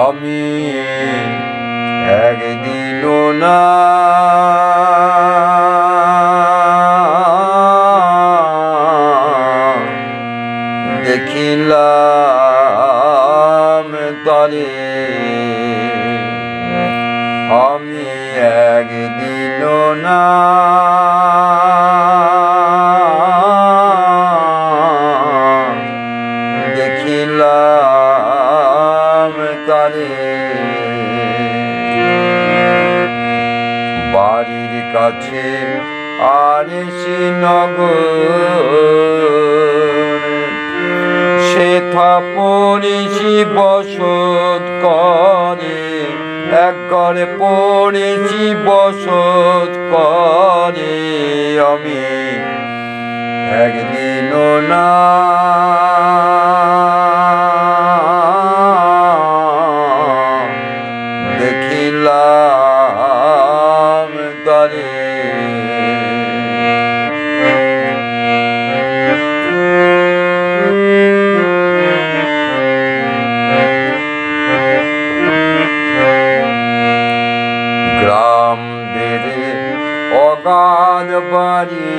আমি একদিন না দেখিলাম তরে বাড়ির কাছে আর শ্রীনগর সেথা পড়েছি বসত করে এক ঘরে পড়েছি বসত করে। আমি একদিন না তরে গ্রাম বেড়ে অগাধ বাড়ি।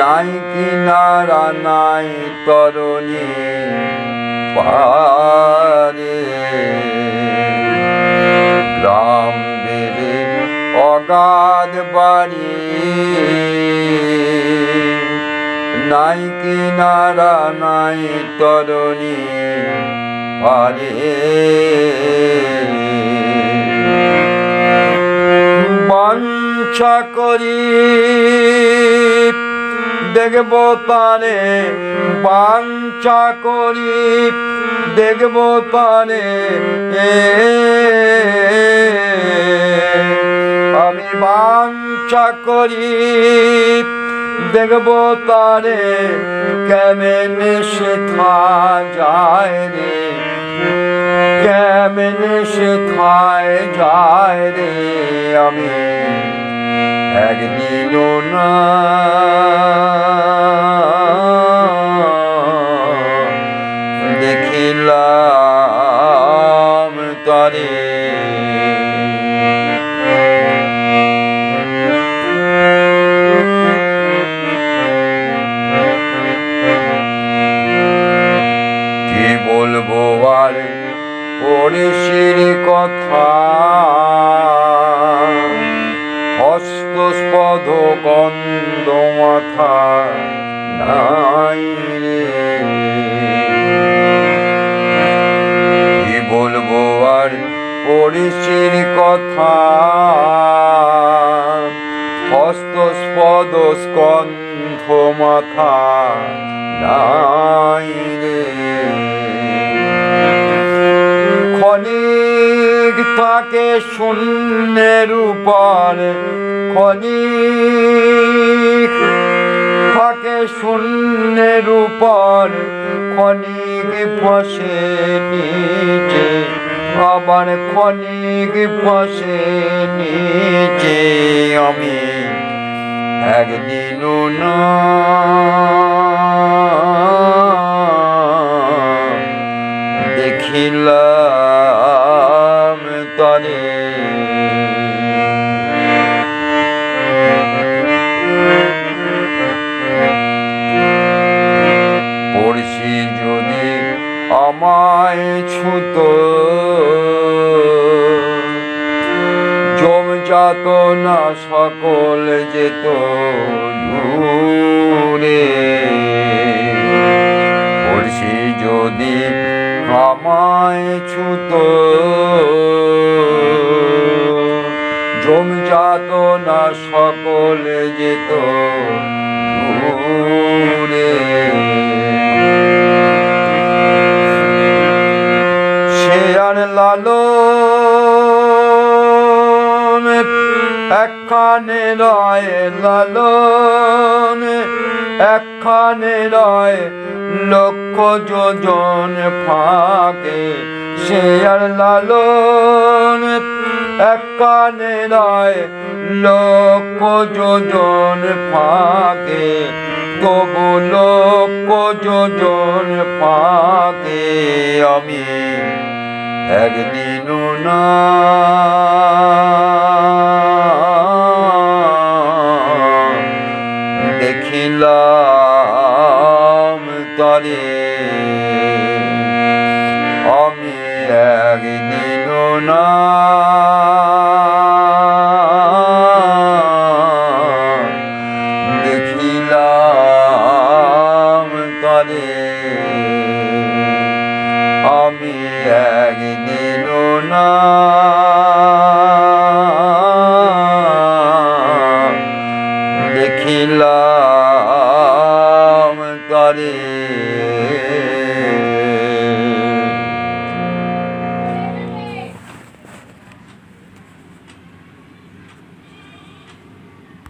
নাই কিনারা নাই তরণী পারে বেড়ে অগাধ বাড়ি নাই কিনারা নাই তরণী পারে বাঞ্ছা করি দেখব তারে বাঞ্ছা করি, দেখব তারে আমি বাঞ্ছা করি, দেখব তারে কেমন শেখা যায় রে, কেমন শেখায় যায় রে আমি একদিন না বলব আর কথা? হস্তস্পদ গন্ধ মাথা নাই পড়েছির কথা। হস্তস্পদ স্কন্ধ মাথা নাই রে। ক্ষণিক থাকে শূন্যের উপর ক্ষণিক থাকে শূন্যের উপর ক্ষণিক ফসে নিচে। আবার ক্ষণিক বসে নিচে আমি একদিন না জম যাত না সকল যেত দূরে পড়ছি যদি আমায় ছুত জম না সকল যেত একখানে রয় লালন একখানে রয় লক্ষ যোজন ফাঁকে আর লালন। একখানে নয় লক্ষ যোজন ফাঁকে, তবু লক্ষ যোজন ফাঁকে, আমি একদিনও না। দেখিলাম তরে। আমি একদিনও না দেখিলাম তরে। আমি একদিনও না Mm-hmm.